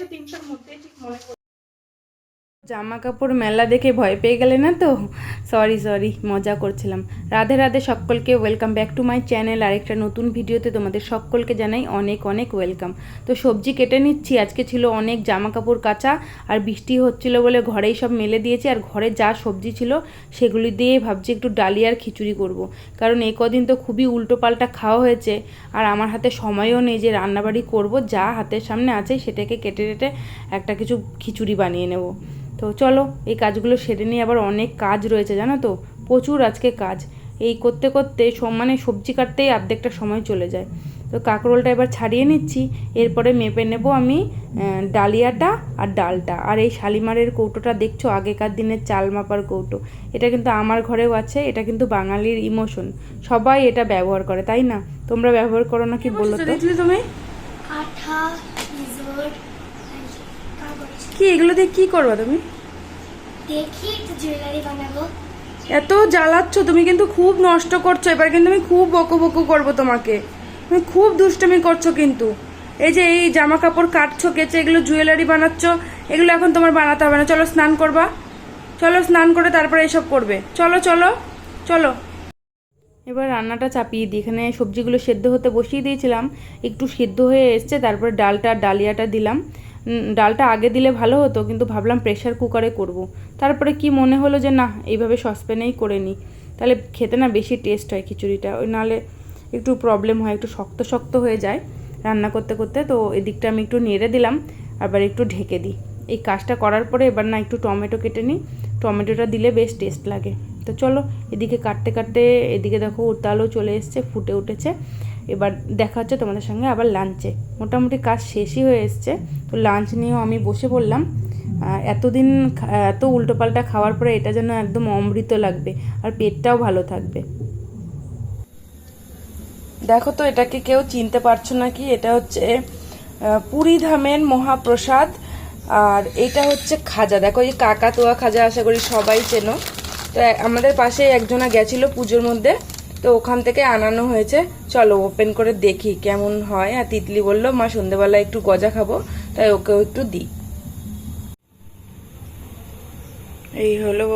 আড়াইশো তিনশোর মধ্যে ঠিক মনে জামা কাপড় মেলা দেখে ভয় পেয়ে গেলে না তো? সরি সরি মজা করছিলাম। রাধে রাধে সকলকে welcome back to my channel আরেকটা নতুন ভিডিওতে তোমাদের সকলকে জানাই অনেক অনেক ওয়েলকাম তো সবজি কেটে নিচ্ছি। আজকে ছিল অনেক জামা কাপড় কাচা আর বৃষ্টি হচ্ছিল বলে ঘরেই সব মেলে দিয়েছি। আর ঘরে যা সবজি ছিল সেগুলি দিয়ে ভাবছি একটু ডালি আর খিচুড়ি করব। কারণ এই কদিন তো খুবই উল্টো পাল্টা খাওয়া হয়েছে। আর আমার হাতে সময়ও নেই যে রান্নাবাড়ি করব। যা হাতের সামনে আছে সেটাকে কেটে কেটে একটা কিছু খিচুড়ি বানিয়ে নেব। তো চলো এই কাজগুলো সেরে নিয়ে আবার অনেক কাজ রয়েছে জানো তো? প্রচুর আজকে কাজ। এই করতে করতে মানে সবজি কাটতেই অর্ধেকটা সময় চলে যায়। তো কাঁকরোলটা এবার ছাড়িয়ে নিচ্ছি। এরপরে মেপে নেব আমি ডালিয়াটা আর ডালটা। আর এই শালিমারের কৌটোটা দেখছ? আগেকার দিনের চাল মাপার কৌটো। এটা কিন্তু আমার ঘরেও আছে এটা কিন্তু বাঙালির ইমোশন। সবাই এটা ব্যবহার করে তাই না? তোমরা ব্যবহার করো না কি বলো তো? তুমি? কি এগুলো দিয়ে কি করবা তুমি? দেখি জুয়েলারি বানাবো। এত জ্বালাচ্ছ তুমি কিন্তু খুব নষ্ট করছ। এবার কিন্তু আমি খুব বকু বকু করব তোমাকে। তুমি খুব দুষ্টমি করছ কিন্তু। এই যে এই জামা কাপড় কাটছো কেচে এগুলো জুয়েলারি বানাচ্ছ এগুলো এখন তোমার বানাতে হবে না। চলো স্নান করবা। চলো স্নান করে তারপরে এসব করবে। চলো চলো চলো। এবার রান্নাটা চাপিয়ে দিই। এখানে সবজিগুলো সেদ্ধ হতে বসিয়ে দিয়েছিলাম। একটু সেদ্ধ হয়ে এসছে তারপরে ডালটা ডালিয়াটা দিলাম। ডালটা আগে দিলে ভালো হতো, কিন্তু ভাবলাম প্রেশার কুকারে করব। তারপরে কি মনে হলো যে না, এইভাবে সসপ্যানেই করে নিই। তাহলে খেতে না বেশি টেস্ট হয় খিচুড়িটা, ওই নাহলে একটু প্রবলেম হয়, একটু শক্ত শক্ত হয়ে যায় রান্না করতে করতে। তো এদিকটা আমি একটু নেড়ে দিলাম, আবার একটু ঢেকে দিই। এই কাজটা করার পরে এবার না একটু টমেটো কেটে নিই। টমেটোটা দিলে বেশ টেস্ট লাগে। তো চলো, এদিকে কাটতে কাটতে এদিকে দেখো উত্তালও চলে এসছে, ফুটে উঠেছে। এবার দেখা হচ্ছে তোমাদের সঙ্গে আবার লাঞ্চে মোটামুটি কাজ শেষই হয়ে এসছে। তো লাঞ্চ নিয়েও আমি বসে পড়লাম। এতদিন এত উল্টোপাল্টা খাওয়ার পরে এটা যেন একদম অমৃত লাগবে। আর পেটটাও ভালো থাকবে। দেখো তো, এটাকে কেউ চিনতে পারছ নাকি এটা হচ্ছে পুরী ধামের মহাপ্রসাদ। আর এটা হচ্ছে খাজা। দেখো, এই কাকাতুয়া খাজা আশা করি সবাই চেনো। তো আমাদের পাশে একজনা গেছিল পুজোর মধ্যে। তো ওখান থেকে আনানো হয়েছে। চলো ওপেন করে দেখি কেমন হয়। আর তিতলি বলল, মা, সন্ধেবেলা একটু গজা খাব, তাই ওকেও একটু দিই। এই হলো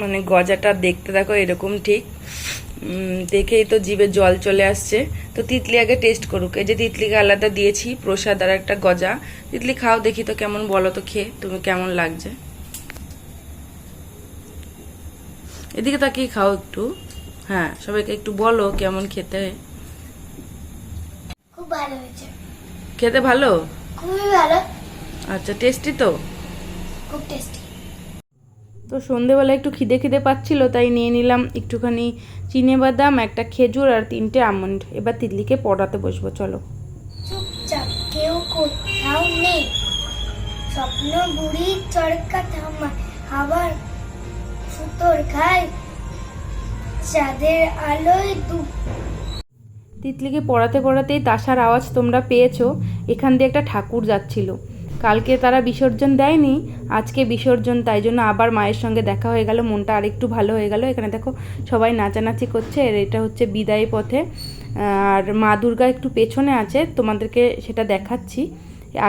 মানে গজাটা দেখতে দেখো এরকম ঠিক। দেখেই তো জিভে জল চলে আসছে। তো তিতলি আগে টেস্ট করুক। এই যে তিতলিকে আলাদা দিয়েছি, প্রসাদ আর একটা গজা। তিতলি, খাও, দেখি তো কেমন বলো তো খেয়ে, তুমি কেমন লাগছে? এদিকে তাকিয়ে খাও একটু। হ্যাঁ সবাইকে একটু বলো কেমন খেতে? খুব ভালো হয়েছে। খেতে ভালো? খুবই ভালো। আচ্ছা টেস্টি তো? খুব টেস্টি তো সন্ধেবেলা একটু খিদে খিদে পাচ্ছিল তাই নিয়ে নিলাম একটুখানি চিনে বাদাম একটা খেজুর আর তিনটে আমন্ড। এবার তিতলিকে পড়াতে বসবো চলো। চুপচাপ কেউ কোথাও নেই। স্বপ্ন বুড়ি চরকা থামা আবার সুতোর খায় চাঁদের আলোয় তিতলিকে পড়াতে পড়াতেই তাসার আওয়াজ তোমরা পেয়েছ, এখান দিয়ে একটা ঠাকুর যাচ্ছিল। কালকে তারা বিসর্জন দেয়নি, আজকে বিসর্জন, তাই জন্য আবার মায়ের সঙ্গে দেখা হয়ে গেল, মনটা আরেকটু ভালো হয়ে গেল। এখানে দেখো, সবাই নাচানাচি করছে আর এটা হচ্ছে বিদায় পথে। আর মা দুর্গা একটু পেছনে আছে, তোমাদেরকে সেটা দেখাচ্ছি।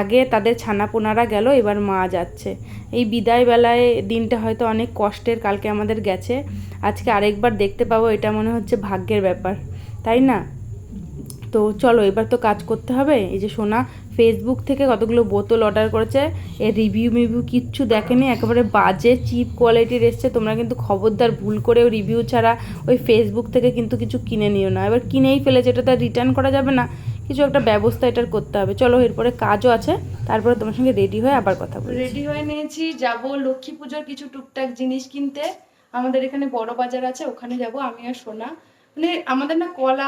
আগে তাদের ছানাপোনারা গেল, এবার মা যাচ্ছে। এই বিদায় বেলায় দিনটা হয়তো অনেক কষ্টের, কালকে আমাদের গেছে। আজকে আরেকবার দেখতে পাবো, এটা মনে হচ্ছে ভাগ্যের ব্যাপার, তাই না? তো চলো, এবার তো কাজ করতে হবে। এই যে সোনা ফেসবুক থেকে কতগুলো বোতল অর্ডার করেছে, এর রিভিউ মিভিউ কিচ্ছু দেখেনি, একেবারে বাজে চিপ কোয়ালিটির এসছে। তোমরা কিন্তু খবরদার, ভুল করেও রিভিউ ছাড়া ওই ফেসবুক থেকে কিন্তু কিছু কিনে নিও না। এবার কিনেই ফেলেছে, এটা তো রিটার্ন করা যাবে না। কিছু একটা ব্যবস্থা এটার করতে হবে। চলো এরপরে কাজও আছে, তারপরে তোমার সঙ্গে রেডি হয়ে আবার কথা বলব রেডি হয়ে নিয়েছি, যাব লক্ষ্মী পুজোর কিছু টুকটাক জিনিস কিনতে। আমাদের এখানে বড় বাজার আছে, ওখানে যাব আমি আর সোনা। মানে আমাদের না কলা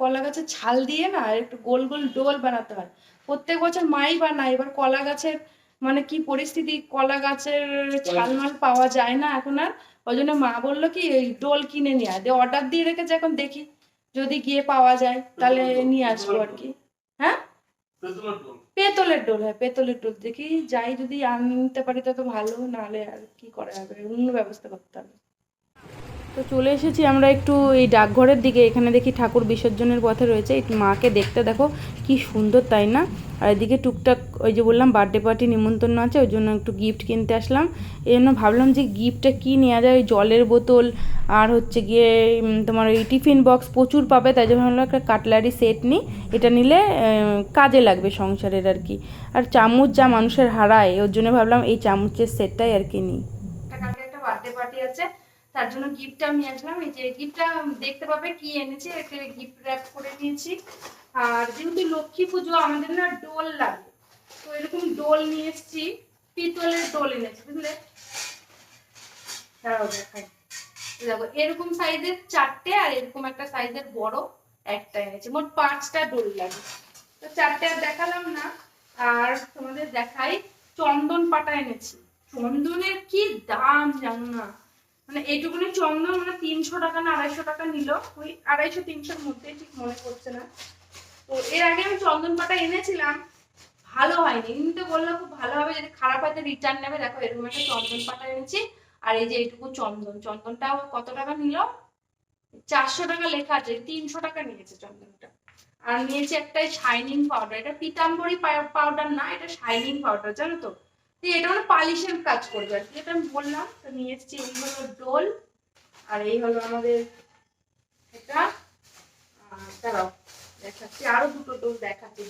কলা গাছের ছাল দিয়ে না একটু গোল গোল ডোল বানাতে হয়। প্রত্যেক বছর মাই বানায়, এবার কলা গাছের মানে কি পরিস্থিতি, কলা গাছের ছাল মাল পাওয়া যায় না এখন আর। ওই জন্য মা বলল কি, এই ডোল কিনে নিয়ে অর্ডার দিয়ে রেখেছে, এখন দেখি। যদি গিয়ে পাওয়া যায় তাহলে নিয়ে আসব আর কি। হ্যাঁ? পেতলের ডোল। হ্যাঁ পেতলের ডোল। দেখি যাই যদি আনতে পারি তত ভালো নাহলে আর কি করা যাবে? অন্য ব্যবস্থা করতে হবে। তো চলে এসেছি আমরা একটু এই ডাকঘরের দিকে। এখানে দেখি ঠাকুর বিসর্জনের পথে রয়েছে। মাকে দেখতে দেখো, কি সুন্দর, তাই না? আর এদিকে টুকটাক ওই যে বললাম বার্থডে পার্টি নিমন্ত্রণ আছে, ওই জন্য একটু গিফট কিনতে আসলাম। এই জন্য ভাবলাম যে গিফটটা কী নেওয়া যায়? ওই জলের বোতল আর হচ্ছে গিয়ে তোমার ওই টিফিন বক্স প্রচুর পাবে, তাই জন্য ভাবলাম একটা কাটলারি সেট নিই। এটা নিলে কাজে লাগবে সংসারের আর কি। আর চামচ যা মানুষের হারায়, ওর জন্য ভাবলাম এই চামচের সেটটাই আর কি নিই। একটা বার্থডে পার্টি আছে তার জন্য গিফটটা আমি আসলাম এই যে গিফটটা দেখতে পাবে, কি এনেছি একটা গিফট র্যাপ করে নিয়েছি। আর যেহেতু লক্ষ্মী পুজো, আমাদের না ডোল লাগে। তো এরকম ডোল নিয়ে এসেছি, পিতলের ডোল এনেছি, বুঝলে? দাঁড়াও, দেখাই। দেখো, এরকম সাইজের চারটে আর এরকম একটা সাইজের বড় একটা এনেছি। মোট পাঁচটা ডোল লাগে। তো চারটে আর দেখালাম না। আর তোমাদের দেখাই, চন্দন পাটা এনেছি। চন্দনের কি দাম, জানো না? মানে এইটুকুনি চন্দন মানে তিনশো টাকা না আড়াইশো টাকা নিল। ওই আড়াইশো, তিনশোর মধ্যে ঠিক মনে পড়ছে না। তো এর আগে আমি চন্দন পাটা এনেছিলাম, ভালো হয়নি। কিন্তু বলল খুব ভালো হবে, যদি খারাপ হয় তো রিটার্ন নেবে। দেখো, এরকম একটা চন্দন পাটা এনেছি, আর এই যে এইটুকু চন্দন। চন্দনটা কত টাকা নিল? চারশো টাকা লেখা আছে, তিনশো টাকা নিয়েছে চন্দনটা। আর নিয়েছে একটা শাইনিং পাউডার এটা পিতাম্বরী পাউডার না, এটা শাইনিং পাউডার জানো তো? এটা মানে পালিশের কাজ করবে আর কি এটা আমি বললাম, তো নিয়ে এই হলো ডোল, আর এই হলো আমাদের এটা দাঁড়াও, দেখাচ্ছি, আরও দুটো ডোল দেখাচ্ছি।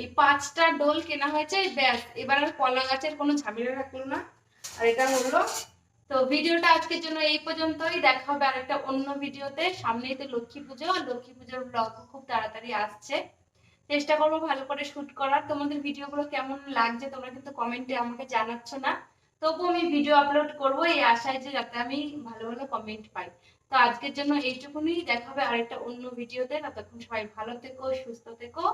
এই পাঁচটা ডোল কেনা হয়েছে, ব্যাস, এবার আর কলা গাছের কোনো ঝামেলা রাখল না আর এটা হলো তো ভিডিওটা আজকের জন্য এই পর্যন্তই। দেখা হবে আরেকটা অন্য ভিডিওতে। সামনেই তো লক্ষ্মী পুজো, আর লক্ষ্মী পুজোর ব্লগ খুব তাড়াতাড়ি আসছে। চেষ্টা করব ভালো করে শুট করার। তোমাদের ভিডিওগুলো কেমন লাগছে তোমরা কিন্তু কমেন্টে আমাকে জানাচ্ছ না। তবু আমি ভিডিও আপলোড করব, এই আশায় যে যাতে আমি ভালো ভালো কমেন্ট পাই। তো আজকের জন্য এইটুকুনি। দেখা হবে আরেকটা অন্য ভিডিওতে। ততক্ষণ সবাই ভালো থেকো, সুস্থ থেকো।